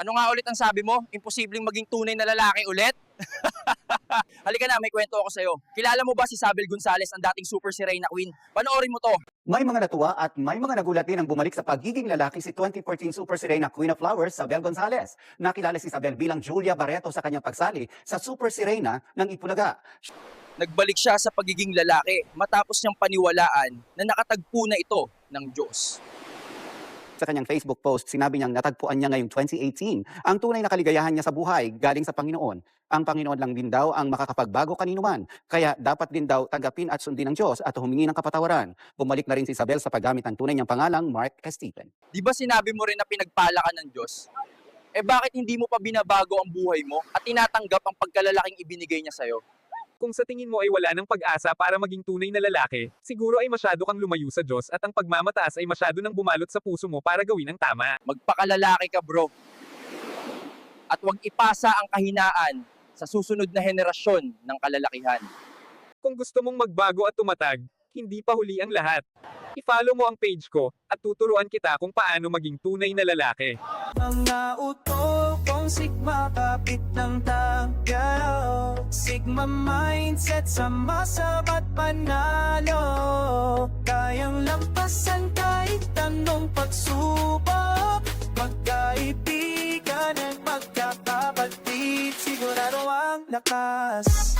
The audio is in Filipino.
Ano nga ulit ang sabi mo? Imposibleng maging tunay na lalaki ulit? Halika na, may kwento ako sa'yo. Kilala mo ba si Sabel Gonzales, ang dating super si Reyna Queen? Panoorin mo to. May mga natuwa at may mga nagulat din ang bumalik sa pagiging lalaki si 2014 Super Sirena Queen of Flowers, Sabel Gonzalez. Nakilala si Sabel bilang Julia Barreto sa kanyang pagsali sa Super Sirena ng Ipulaga. Nagbalik siya sa pagiging lalaki matapos niyang paniwalaan na nakatagpo na ito ng Diyos. Sa kanyang Facebook post, sinabi niyang natagpuan niya ngayong 2018 ang tunay na kaligayahan niya sa buhay galing sa Panginoon. Ang Panginoon lang din daw ang makakapagbago kanino man, kaya dapat din daw tanggapin at sundin ng Diyos at humingi ng kapatawaran. Bumalik na rin si Isabel sa paggamit ng tunay niyang pangalang Mark Stephen. Di ba sinabi mo rin na pinagpala ka ng Diyos? Eh bakit hindi mo pa binabago ang buhay mo at tinatanggap ang pagkalalaking ibinigay niya sa'yo? Kung sa tingin mo ay wala ng pag-asa para maging tunay na lalaki, siguro ay masyado kang lumayo sa Diyos at ang pagmamataas ay masyado nang bumalot sa puso mo para gawin ang tama. Magpakalalaki ka bro. At huwag ipasa ang kahinaan sa susunod na henerasyon ng kalalakihan. Kung gusto mong magbago at tumatag, hindi pa huli ang lahat. I-follow mo ang page ko, at tuturuan kita kung paano maging tunay na lalaki. Mga utopong Sigma kapit ng tagaw Sigma mindset sama sabat panalo. Kayang lampasan kahit anong pagsubok Magkaibigan at magkakapatid Sigurado ang lakas